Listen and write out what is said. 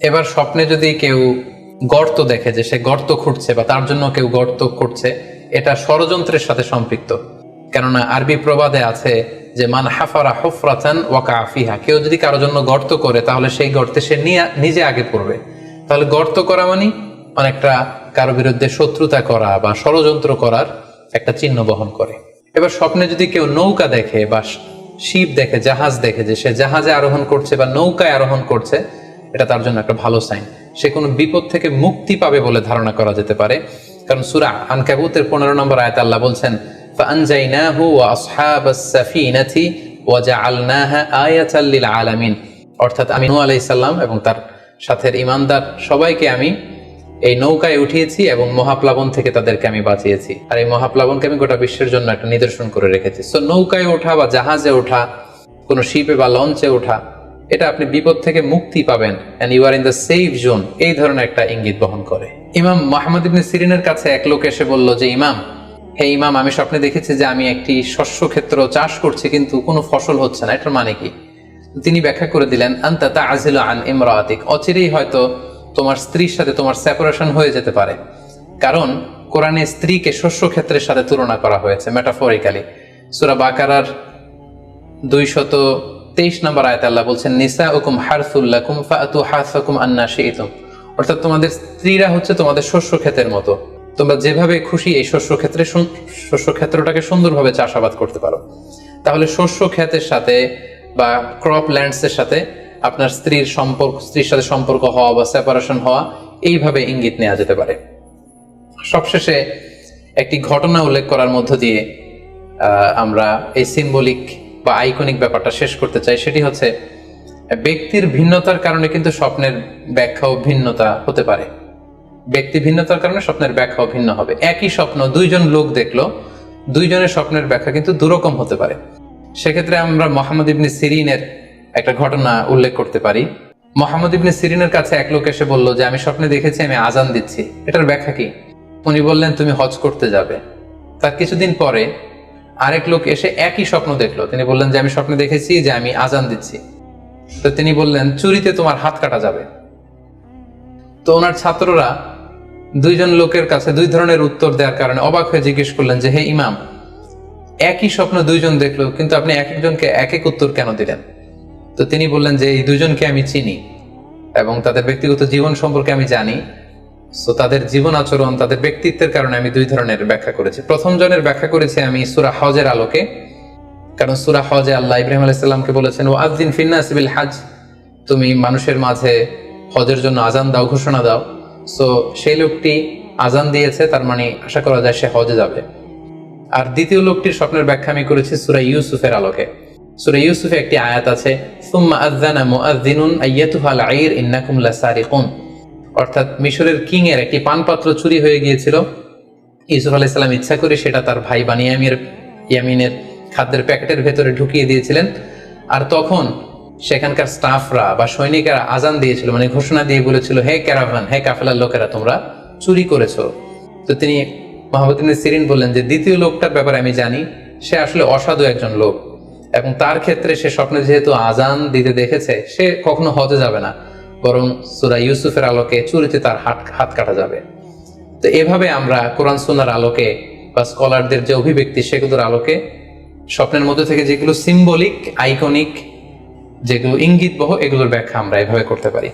এবার স্বপ্নে যদি কেউ গর্ত দেখে যে সে গর্ত খুঁড়ছে বা তার জন্য কেউ গর্ত করছে, এটা ষড়যন্ত্রের সাথে সম্পৃক্ত। কেননা আরবি প্রবাদে আছে যে, মান হাফারা হুফরাতান ওয়াকা আফিহা কেউ যদি কারোর জন্য গর্ত করে, তাহলে সেই গর্তে সে নিজে আগে পড়বে। তাহলে গর্ত করা মানে অনেকটা কারও বিরুদ্ধে শত্রুতা করা বা ষড়যন্ত্র করার একটা চিহ্ন বহন করে। এবার স্বপ্নে যদি কেউ নৌকা দেখে বা শিপ দেখে, জাহাজ দেখে যে সে জাহাজে আরোহণ করছে বা নৌকায় আরোহণ করছে এটা তার জন্য একটা ভালো সাইন সে কোনো বিপদ থেকে মুক্তি পাবে বলে ধারণা করা যেতে পারে কারণ সুরা আনকাবুতের পনেরো নম্বর আয়াত আল্লাহ বলছেন فأنجيناه وأصحاب السفينة وجعلناها آية للعالمين অর্থাৎ আমি নূহ আলাইহিস সালাম এবং তার সাথের ইমানদার সবাইকে আমি এই নৌকায় উঠিয়েছি এবং মহাপ্লাবন থেকে তাদেরকে আমি বাঁচিয়েছি আর এই মহাপ্লাবনকে আমি গোটা বিশ্বের জন্য একটা নিদর্শন করে রেখেছি সো নৌকায় ওঠা বা জাহাজে ওঠা কোনো শিপে বা লঞ্চে ওঠা এটা আপনি বিপদ থেকে মুক্তি পাবেন and you are in the safe zone এই ধরনের একটা ইঙ্গিত বহন করে। ইমাম মোহাম্মদ ইবনে সিরিনের কাছে এক লোক এসে বলল, যে ইমাম, হে ইমাম, আমি স্বপ্নে দেখেছি যে আমি একটি শস্য ক্ষেত্র চাষ করছি, কিন্তু কোনো ফসল হচ্ছে না। এটার মানে কি? তিনি ব্যাখ্যা করে দিলেন, আন্তা তা আজিল আন ইমরাতিক। অচিরেই হয়তো তোমার স্ত্রীর সাথে তোমার সেপারেশন হয়ে যেতে পারে। কারণ কোরআনে স্ত্রীকে শস্য ক্ষেত্রের সাথে তুলনা করা হয়েছে মেটাফরিক্যালি সুরা বাকারার দুইশত তেইশ নম্বর আয়ত আল্লাহ বলছেন নিসা হুকুম হারসুল্লাকুম ফাতু হারসাকুম আন্না শিইতুম অর্থাৎ তোমাদের স্ত্রীরা হচ্ছে তোমাদের শস্য ক্ষেতের মতো। তোমরা যেভাবে খুশি এই শস্য ক্ষেত্রে শস্য ক্ষেত্রটাকে সুন্দরভাবে চাষাবাদ করতে পারো। তাহলে শস্য ক্ষেতের সাথে বা ক্রপ ল্যান্ডস এর সাথে আপনার স্ত্রীর সম্পর্ক, স্ত্রীর সাথে সম্পর্ক হওয়া বা সেপারেশন হওয়া এইভাবে ইঙ্গিত নেওয়া যেতে পারে। সবশেষে একটি ঘটনা উল্লেখ করার মধ্য দিয়ে আমরা এই সিম্বলিক বা আইকনিক ব্যাপারটা শেষ করতে চাই, সেটি হচ্ছে, ব্যক্তির ভিন্নতার কারণে কিন্তু স্বপ্নের ব্যাখ্যাও ভিন্নতা হতে পারে। ব্যক্তি ভিন্নতার কারণে স্বপ্নের ব্যাখ্যাও ভিন্ন হবে। একই স্বপ্ন দুইজন লোক দেখল, দুইজনের স্বপ্নের ব্যাখ্যা কিন্তু দুরকম হতে পারে। সেক্ষেত্রে আমরা মোহাম্মদ ইবনে সিরিনের একটা ঘটনা উল্লেখ করতে পারি। মোহাম্মদ ইবনে সিরিনের কাছে এক লোক এসে বলল যে, আমি স্বপ্নে দেখেছি, আমি আজান দিচ্ছি। এটার ব্যাখ্যা কি? উনি বললেন, তুমি হজ করতে যাবে। তার কিছুদিন পরে আরেক লোক এসে একই স্বপ্ন দেখল। তিনি বললেন, যে আমি স্বপ্নে দেখেছি, যে আমি আজান দিচ্ছি। তো তিনি বললেন, চুরিতে তোমার হাত কাটা যাবে। তো ওনার ছাত্ররা দুইজন লোকের কাছে দুই ধরনের উত্তর দেওয়ার কারণে অবাক হয়ে জিজ্ঞেস করলেন, যে হে ইমাম, একই স্বপ্ন দুইজন দেখল, কিন্তু আপনি এক একজনকে এক এক উত্তর কেন দিলেন? তো তিনি বললেন, যে এই দুইজনকে আমি চিনি এবং তাদের ব্যক্তিগত জীবন সম্পর্কে আমি জানি সো তাদের জীবন আচরণ, তাদের ব্যক্তিত্বের কারণে আমি দুই ধরনের ব্যাখ্যা করেছি। প্রথম জনের ব্যাখ্যা করেছি আমি সুরা হজের আলোকে। কারণ সুরা হজে আল্লাহ ইব্রাহিম আলাইসাল্লামকে বলেছেন ও আজদিন ফিন্নাস বিল হাজ তুমি মানুষের মাঝে হজের জন্য আজান দাও, ঘোষণা দাও। সো সেই লোকটি আজান দিয়েছে, তার মানে আশা করা যায় সে হজে যাবে। আর দ্বিতীয় লোকটির স্বপ্নের ব্যাখ্যা আমি করেছি সুরা ইউসুফের আলোকে। সুরা ইউসুফে একটি আয়াত আছে, সুম্মা আযানা মুআযযিনুন আইয়াতুহাল আইর ইন্নাকুম লাসারিকুন অর্থাৎ মিশরের কিং এর একটি পানপাত্র চুরি হয়ে গিয়েছিল। ইউসুফ আলাইহিস সালাম ইচ্ছা করে সেটা তার ভাই বানিয়ামির ইয়ামিনের খাদ্যের প্যাকেটের ভেতরে ঢুকিয়ে দিয়েছিলেন। আর তখন সেখানকার স্টাফরা বা সৈনিকেরা আজান দিয়েছিল মানে ঘোষণা দিয়ে বলেছিল, হে ক্যারাভান, হে কাফেলার লোকেরা, তোমরা চুরি করেছ। তো তিনি মোহাম্মদ সিরিন বললেন যে, দ্বিতীয় লোকটার ব্যাপারে আমি জানি, সে আসলে অসাধু একজন লোক এবং তার ক্ষেত্রে সে স্বপ্নে যেহেতু আজান দিতে দেখেছে, সে কখনো হজে যাবে না। বরং সুরা ইউসুফের আলোকে চুরিতে তার হাত হাত কাটা যাবে। তো এভাবে আমরা কোরআন সোনার আলোকে বা স্কলারদের যে অভিব্যক্তি, সেগুলোর আলোকে স্বপ্নের মধ্যে থেকে যেগুলো সিম্বলিক আইকনিক যেগুলো ইঙ্গিত বহ এগুলোর ব্যাখ্যা আমরা এভাবে করতে পারি।